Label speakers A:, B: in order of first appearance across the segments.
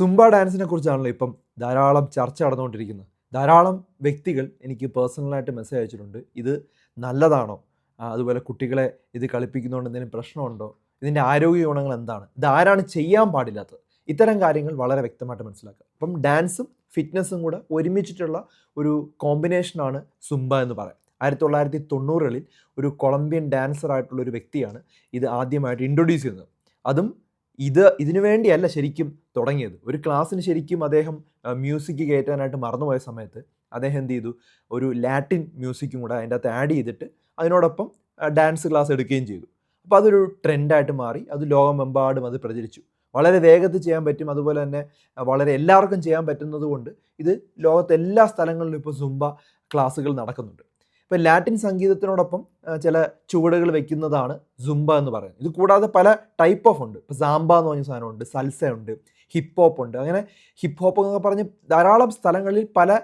A: Zumba ഡാൻസിനെ കുറിച്ചാണല്ലോ ഇപ്പം ധാരാളം ചർച്ച നടന്നുകൊണ്ടിരിക്കുന്നത്. ധാരാളം വ്യക്തികൾ എനിക്ക് പേഴ്സണലായിട്ട് മെസ്സേജ് അയച്ചിട്ടുണ്ട്. ഇത് നല്ലതാണോ? അതുപോലെ കുട്ടികളെ ഇത് കളിപ്പിക്കുന്നതുകൊണ്ട് എന്തെങ്കിലും പ്രശ്നമുണ്ടോ? ഇതിന്റെ ആരോഗ്യ ഗുണങ്ങൾ എന്താണ്? ഇത് ആരാണ് ചെയ്യാൻ പാടില്ലാത്തത്? ഇത്തരം കാര്യങ്ങൾ വളരെ വ്യക്തമായിട്ട് മനസ്സിലാക്കുക. അപ്പം ഡാൻസും ഫിറ്റ്നസ്സും കൂടെ ഒരുമിച്ചിട്ടുള്ള ഒരു കോമ്പിനേഷനാണ് സുംബ എന്ന് പറയാം. ആയിരത്തി തൊള്ളായിരത്തി തൊണ്ണൂറുകളിൽ ഒരു കൊളംബിയൻ ഡാൻസർ ആയിട്ടുള്ള ഒരു വ്യക്തിയാണ് ഇത് ആദ്യമായിട്ട് ഇൻട്രൊഡ്യൂസ് ചെയ്യുന്നത്. അതും ഇത് ഇതിനു വേണ്ടിയല്ല ശരിക്കും തുടങ്ങിയത്. ഒരു ക്ലാസ്സിന് ശരിക്കും അദ്ദേഹം മ്യൂസിക് കയറ്റാനായിട്ട് മറന്നുപോയ സമയത്ത് അദ്ദേഹം എന്ത് ചെയ്തു? ഒരു ലാറ്റിൻ മ്യൂസിക്കും കൂടെ അതിന്റെ അകത്ത് ആഡ് ചെയ്തിട്ട് അതിനോടൊപ്പം ഡാൻസ് ക്ലാസ് എടുക്കുകയും ചെയ്തു. അപ്പോൾ അതൊരു ട്രെൻഡായിട്ട് മാറി. അത് ലോകമെമ്പാടും അത് പ്രചരിച്ചു. വളരെ വേഗത്തിൽ ചെയ്യാൻ പറ്റും. അതുപോലെ തന്നെ വളരെ എല്ലാവർക്കും ചെയ്യാൻ പറ്റുന്നത് കൊണ്ട് ഇത് ലോകത്തെ എല്ലാ സ്ഥലങ്ങളിലും ഇപ്പോൾ സുംബ ക്ലാസ്സുകൾ നടക്കുന്നുണ്ട്. ഇപ്പോൾ ലാറ്റിൻ സംഗീതത്തിനോടൊപ്പം ചില ചുവടുകൾ വെക്കുന്നതാണ് സുംബ എന്ന് പറയുന്നത്. ഇത് കൂടാതെ പല ടൈപ്പ് ഓഫ് ഉണ്ട്. ഇപ്പോൾ സാമ്പ എന്ന് പറഞ്ഞ സാധനമുണ്ട് സൽസ ഉണ്ട് ഹിപ്പ് ഹോപ്പ് ഉണ്ട്. അങ്ങനെ ഹിപ്പ് ഹോപ്പ് എന്നൊക്കെ പറഞ്ഞ് ധാരാളം സ്ഥലങ്ങളിൽ പല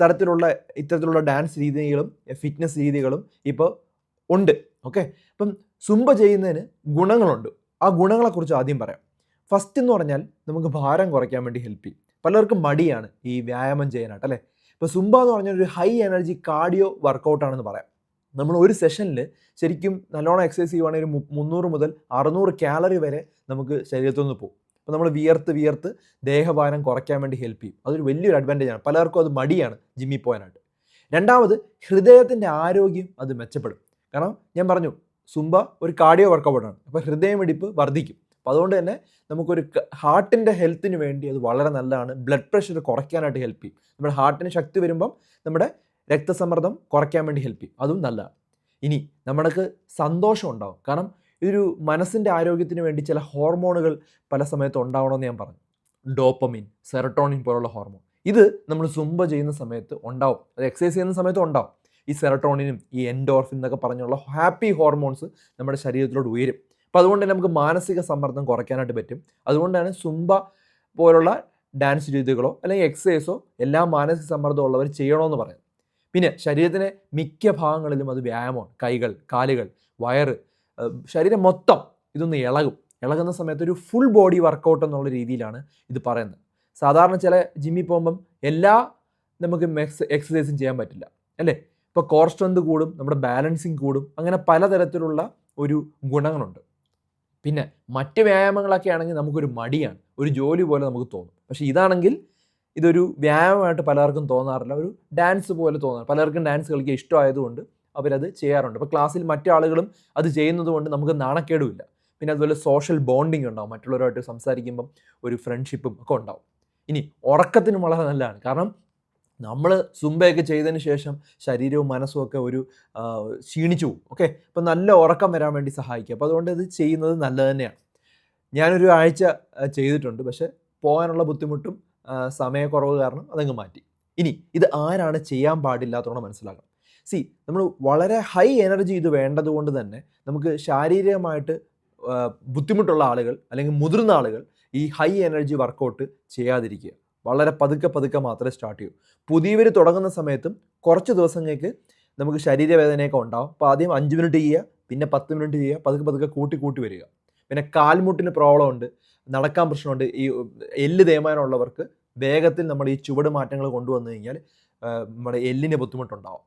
A: തരത്തിലുള്ള ഇത്തരത്തിലുള്ള ഡാൻസ് രീതികളും ഫിറ്റ്നസ് രീതികളും ഇപ്പോൾ ഉണ്ട്. ഓക്കെ അപ്പം സുംബ ചെയ്യുന്നതിന് ഗുണങ്ങളുണ്ട്. ആ ഗുണങ്ങളെക്കുറിച്ച് ആദ്യം പറയാം. ഫസ്റ്റ് എന്ന് പറഞ്ഞാൽ നമുക്ക് ഭാരം കുറയ്ക്കാൻ വേണ്ടി ഹെൽപ്പ് ചെയ്യും. പലർക്കും മടിയാണ് ഈ വ്യായാമം ചെയ്യാനായിട്ട് അല്ലേ? ഇപ്പോൾ സുംബ എന്ന് പറഞ്ഞാൽ ഒരു ഹൈ എനർജി കാർഡിയോ വർക്കൗട്ടാണെന്ന് പറയാം. നമ്മൾ ഒരു സെഷനിൽ ശരിക്കും നല്ലോണം എക്സസൈസ് ചെയ്യുവാണെങ്കിൽ ഒരു മുന്നൂറ് മുതൽ അറുന്നൂറ് കാലറി വരെ നമുക്ക് ശരീരത്തിൽ നിന്ന് പോകും. അപ്പോൾ നമ്മൾ വിയർത്ത് വിയർത്ത് ദേഹഭാരം കുറയ്ക്കാൻ വേണ്ടി ഹെൽപ്പ് ചെയ്യും. അതൊരു വലിയൊരു അഡ്വാന്റേജ് ആണ്. പലർക്കും അത് മടിയാണ് ജിമ്മിൽ പോകാനായിട്ട്. രണ്ടാമത് ഹൃദയത്തിന്റെ ആരോഗ്യം അത് മെച്ചപ്പെടും. കാരണം ഞാൻ പറഞ്ഞു സുംബ ഒരു കാർഡിയോ വർക്കൗട്ടാണ് അപ്പോൾ ഹൃദയമിടിപ്പ് വർദ്ധിക്കും. അപ്പോൾ അതുകൊണ്ട് തന്നെ നമുക്കൊരു ഹാർട്ടിന്റെ ഹെൽത്തിന് വേണ്ടി അത് വളരെ നല്ലതാണ്. ബ്ലഡ് പ്രഷർ കുറയ്ക്കാനായിട്ട് ഹെൽപ്പ് ചെയ്യും. നമ്മുടെ ഹാർട്ടിന് ശക്തി വരുമ്പം നമ്മുടെ രക്തസമ്മർദ്ദം കുറയ്ക്കാൻ വേണ്ടി ഹെൽപ്പ് ചെയ്യും. അതും നല്ലതാണ്. ഇനി നമ്മൾക്ക് സന്തോഷം ഉണ്ടാവും. കാരണം ഇതൊരു മനസ്സിന്റെ ആരോഗ്യത്തിന് വേണ്ടി ചില ഹോർമോണുകൾ പല സമയത്ത് ഉണ്ടാവണമെന്ന് ഞാൻ പറഞ്ഞു. ഡോപ്പമിൻ സെറട്ടോണിൻ പോലുള്ള ഹോർമോൺ. ഇത് നമ്മൾ സുംബ ചെയ്യുന്ന സമയത്ത് ഉണ്ടാവും. അത് എക്സസൈസ് ചെയ്യുന്ന സമയത്ത് ഉണ്ടാവും. ഈ സെറട്ടോണിനും ഈ എൻഡോർഫിൻ എന്നൊക്കെ പറഞ്ഞുള്ള ഹാപ്പി ഹോർമോൺസ് നമ്മുടെ ശരീരത്തിലോട്ട് ഉയരും. അപ്പോൾ അതുകൊണ്ട് തന്നെ നമുക്ക് മാനസിക സമ്മർദ്ദം കുറയ്ക്കാനായിട്ട് പറ്റും. അതുകൊണ്ടാണ് സുംബ പോലുള്ള ഡാൻസ് രീതികളോ അല്ലെങ്കിൽ എക്സസൈസോ എല്ലാ മാനസിക സമ്മർദ്ദം ഉള്ളവർ ചെയ്യണമെന്ന് പറയുന്നത്. പിന്നെ ശരീരത്തിന് മിക്ക ഭാഗങ്ങളിലും അത് വ്യായാമമാണ്. കൈകൾ കാലുകൾ വയറ് ശരീരം മൊത്തം ഇതൊന്ന് ഇളകും. ഇളകുന്ന സമയത്ത് ഒരു ഫുൾ ബോഡി വർക്കൗട്ട് എന്നുള്ള രീതിയിലാണ് ഇത് പറയുന്നത്. സാധാരണ ചില ജിമ്മിൽ പോകുമ്പം എല്ലാ നമുക്ക് എക്സസൈസും ചെയ്യാൻ പറ്റില്ല. അല്ലേ? ഇപ്പോൾ കോർ സ്ട്രെങ്ത് കൂടും നമ്മുടെ ബാലൻസിങ് കൂടും അങ്ങനെ പലതരത്തിലുള്ള ഒരു ഗുണങ്ങളുണ്ട്. പിന്നെ മറ്റ് വ്യായാമങ്ങളൊക്കെ ആണെങ്കിൽ നമുക്കൊരു മടിയാണ്. ഒരു ജോലി പോലെ നമുക്ക് തോന്നും. പക്ഷേ ഇതാണെങ്കിൽ ഇതൊരു വ്യായാമമായിട്ട് പലർക്കും തോന്നാറില്ല. ഒരു ഡാൻസ് പോലെ തോന്നാറ്. പലർക്കും ഡാൻസ് കളിക്കുക ഇഷ്ടമായതുകൊണ്ട് അവരത് ചെയ്യാറുണ്ട്. അപ്പോൾ ക്ലാസ്സിൽ മറ്റാളുകളും അത് ചെയ്യുന്നത് കൊണ്ട് നമുക്ക് നാണക്കേടുമില്ല. പിന്നെ അതുപോലെ സോഷ്യൽ ബോണ്ടിങ് ഉണ്ടാവും. മറ്റുള്ളവരുമായിട്ട് സംസാരിക്കുമ്പം ഒരു ഫ്രണ്ട്ഷിപ്പും ഒക്കെ ഉണ്ടാവും. ഇനി ഉറക്കത്തിനും വളരെ നല്ലതാണ്. കാരണം നമ്മൾ സുംബയൊക്കെ ചെയ്തതിന് ശേഷം ശരീരവും മനസ്സും ഒക്കെ ഒരു ക്ഷീണിച്ചു പോകും. ഓക്കെ അപ്പോൾ നല്ല ഉറക്കം വരാൻ വേണ്ടി സഹായിക്കും. അപ്പോൾ അതുകൊണ്ട് ഇത് ചെയ്യുന്നത് നല്ലത് തന്നെയാണ്. ഞാനൊരു ആഴ്ച ചെയ്തിട്ടുണ്ട്. പക്ഷേ പോകാനുള്ള ബുദ്ധിമുട്ടും സമയക്കുറവ് കാരണം അതങ്ങ് മാറ്റി. ഇനി ഇത് ആരാണ് ചെയ്യാൻ പാടില്ലാത്തതുകൊണ്ട് മനസ്സിലാക്കണം. സി നമ്മൾ വളരെ ഹൈ എനർജി ഇത് വേണ്ടതുകൊണ്ട് തന്നെ നമുക്ക് ശാരീരികമായിട്ട് ബുദ്ധിമുട്ടുള്ള ആളുകൾ അല്ലെങ്കിൽ മുതിർന്ന ആളുകൾ ഈ ഹൈ എനർജി വർക്കൗട്ട് ചെയ്യാതിരിക്കുക. വളരെ പതുക്കെ പതുക്കെ മാത്രമേ സ്റ്റാർട്ട് ചെയ്യൂ. പുതിയവർ തുടങ്ങുന്ന സമയത്തും കുറച്ച് ദിവസങ്ങൾക്ക് നമുക്ക് ശരീരവേദനയൊക്കെ ഉണ്ടാവും. അപ്പോൾ ആദ്യം അഞ്ച് മിനിറ്റ് ചെയ്യുക പിന്നെ പത്ത് മിനിറ്റ് ചെയ്യുക പതുക്കെ പതുക്കെ കൂട്ടി കൂട്ടി വരിക. പിന്നെ കാൽമുട്ടിന് പ്രോബ്ലം ഉണ്ട് നടക്കാൻ പ്രശ്നമുണ്ട്. ഈ എല്ല് തേയ്മാനമുള്ളവർക്ക് വേഗത്തിൽ നമ്മൾ ഈ ചുവട് മാറ്റങ്ങൾ കൊണ്ടുവന്നു കഴിഞ്ഞാൽ നമ്മുടെ എല്ലിന് ബുദ്ധിമുട്ടുണ്ടാവും.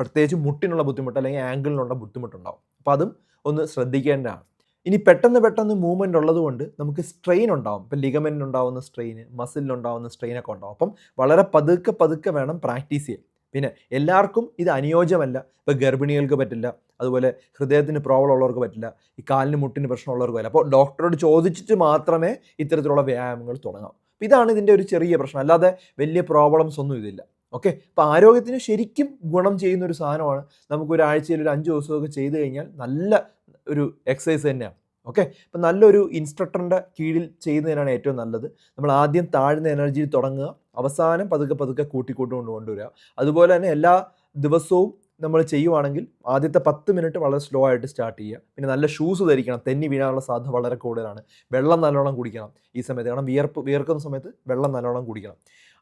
A: പ്രത്യേകിച്ച് മുട്ടിനുള്ള ബുദ്ധിമുട്ട് അല്ലെങ്കിൽ ആംഗിളിനുള്ള ബുദ്ധിമുട്ടുണ്ടാവും. അപ്പോൾ അതും ഒന്ന് ശ്രദ്ധിക്കേണ്ടതാണ്. ഇനി പെട്ടെന്ന് പെട്ടെന്ന് മൂവ്മെന്റ് ഉള്ളതുകൊണ്ട് നമുക്ക് സ്ട്രെയിൻ ഉണ്ടാവും. ഇപ്പം ലിഗമെന്റ് ഉണ്ടാവുന്ന സ്ട്രെയിൻ മസിലിനുണ്ടാവുന്ന സ്ട്രെയിൻ ഒക്കെ ഉണ്ടാവും. അപ്പം വളരെ പതുക്കെ പതുക്കെ വേണം പ്രാക്ടീസ് ചെയ്യാൻ. പിന്നെ എല്ലാവർക്കും ഇത് അനുയോജ്യമല്ല. ഇപ്പോൾ ഗർഭിണികൾക്ക് പറ്റില്ല. അതുപോലെ ഹൃദയത്തിന് പ്രോബ്ലം ഉള്ളവർക്ക് പറ്റില്ല. ഈ കാലിന് മുട്ടിന് പ്രശ്നമുള്ളവർക്ക് പറ്റില്ല. അപ്പോൾ ഡോക്ടറോട് ചോദിച്ചിട്ട് മാത്രമേ ഇത്തരത്തിലുള്ള വ്യായാമങ്ങൾ തുടങ്ങാം അപ്പോൾ ഇതാണ് ഇതിന്റെ ഒരു ചെറിയ പ്രശ്നം. അല്ലാതെ വലിയ പ്രോബ്ലംസ് ഒന്നും ഇതില്ല. ഓക്കെ? അപ്പോൾ ആരോഗ്യത്തിന് ശരിക്കും ഗുണം ചെയ്യുന്ന ഒരു സാധനമാണ്. നമുക്ക് ഒരു ആഴ്ചയിൽ ഒരു അഞ്ച് ദിവസമൊക്കെ ചെയ്ത് കഴിഞ്ഞാൽ നല്ല ഒരു എക്സസൈസ് തന്നെയാണ്. ഓക്കെ അപ്പം നല്ലൊരു ഇൻസ്ട്രക്ടറിന്റെ കീഴിൽ ചെയ്യുന്നതിനാണ് ഏറ്റവും നല്ലത്. നമ്മൾ ആദ്യം താഴ്ന്ന എനർജിയിൽ തുടങ്ങുക. അവസാനം പതുക്കെ പതുക്കെ കൂട്ടിക്കൂട്ടുകൊണ്ട് കൊണ്ടുവരിക. അതുപോലെ തന്നെ എല്ലാ ദിവസവും നമ്മൾ ചെയ്യുവാണെങ്കിൽ ആദ്യത്തെ പത്ത് മിനിറ്റ് വളരെ സ്ലോ ആയിട്ട് സ്റ്റാർട്ട് ചെയ്യുക. പിന്നെ നല്ല ഷൂസ് ധരിക്കണം. തെന്നി വീഴാനുള്ള സാധ്യത വളരെ കൂടുതലാണ്. വെള്ളം നല്ലോണം കുടിക്കണം ഈ സമയത്ത്. കാരണം വിയർപ്പ് വിയർക്കുന്ന സമയത്ത് വെള്ളം നല്ലോണം കുടിക്കണം.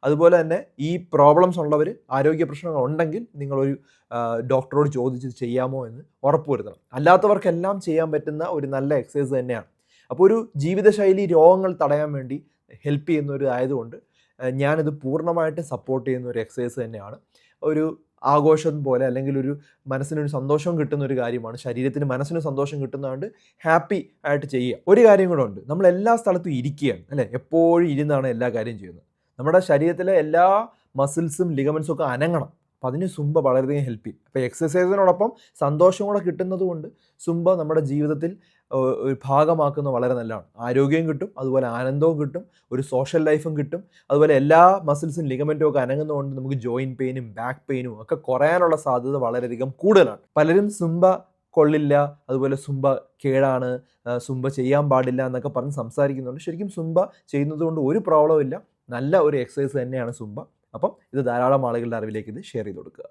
A: അതുപോലെ തന്നെ ഈ പ്രോബ്ലംസ് ഉള്ളവർ ആരോഗ്യ പ്രശ്നങ്ങൾ ഉണ്ടെങ്കിൽ നിങ്ങളൊരു ഡോക്ടറോട് ചോദിച്ച് ചെയ്യാമോ എന്ന് ഉറപ്പുവരുത്തണം അല്ലാത്തവർക്കെല്ലാം ചെയ്യാൻ പറ്റുന്ന ഒരു നല്ല എക്സസൈസ് തന്നെയാണ്. അപ്പോൾ ഒരു ജീവിതശൈലി രോഗങ്ങൾ തടയാൻ വേണ്ടി ഹെൽപ്പ് ചെയ്യുന്ന ഒരു ആയതുകൊണ്ട് ഞാനിത് പൂർണമായിട്ട് സപ്പോർട്ട് ചെയ്യുന്ന ഒരു എക്സസൈസ് തന്നെയാണ്. ഒരു ആഘോഷം പോലെ അല്ലെങ്കിൽ ഒരു മനസ്സിനൊരു സന്തോഷം കിട്ടുന്ന ഒരു കാര്യമാണ്. ശരീരത്തിന് മനസ്സിന് സന്തോഷം കിട്ടുന്നതുകൊണ്ട് ഹാപ്പി ആയിട്ട് ചെയ്യുക. ഒരു കാര്യം കൂടെ ഉണ്ട്. നമ്മൾ എല്ലാ സ്ഥലത്തും ഇരിക്കുകയാണ്. അല്ലേ? എപ്പോഴും ഇരുന്നാണ് എല്ലാ കാര്യം ചെയ്യുന്നത്. നമ്മുടെ ശരീരത്തിലെ എല്ലാ മസിൽസും ലിഗമെൻസും ഒക്കെ അനങ്ങണം. അപ്പം അതിന് സുംബ വളരെയധികം ഹെൽപ്പ് ചെയ്യും. അപ്പോൾ എക്സസൈസിനോടൊപ്പം സന്തോഷം കൂടെ കിട്ടുന്നത് കൊണ്ട് സുംബ നമ്മുടെ ജീവിതത്തിൽ ഒരു ഭാഗമാക്കുന്ന വളരെ നല്ലതാണ്. ആരോഗ്യം കിട്ടും അതുപോലെ ആനന്ദവും കിട്ടും ഒരു സോഷ്യൽ ലൈഫും കിട്ടും. അതുപോലെ എല്ലാ മസിൽസും ലിഗമെന്റും ഒക്കെ അനങ്ങുന്നതുകൊണ്ട് നമുക്ക് ജോയിന്റ് പെയിനും ബാക്ക് പെയിനും ഒക്കെ കുറയാനുള്ള സാധ്യത വളരെയധികം കൂടുതലാണ്. പലരും സുംബ കൊള്ളില്ല അതുപോലെ സുംബ കേടാണ് സുംബ ചെയ്യാൻ പാടില്ല എന്നൊക്കെ പറഞ്ഞ് സംസാരിക്കുന്നുണ്ട്. ശരിക്കും സുംബ ചെയ്യുന്നത് കൊണ്ട് ഒരു പ്രോബ്ലം ഇല്ല. നല്ല ഒരു എക്സസൈസ് തന്നെയാണ് സുംബ. അപ്പം ഇത് ധാരാളം ആളുകളുടെ അറിവിലേക്ക് ഇത് ഷെയർ ചെയ്ത് കൊടുക്കുക.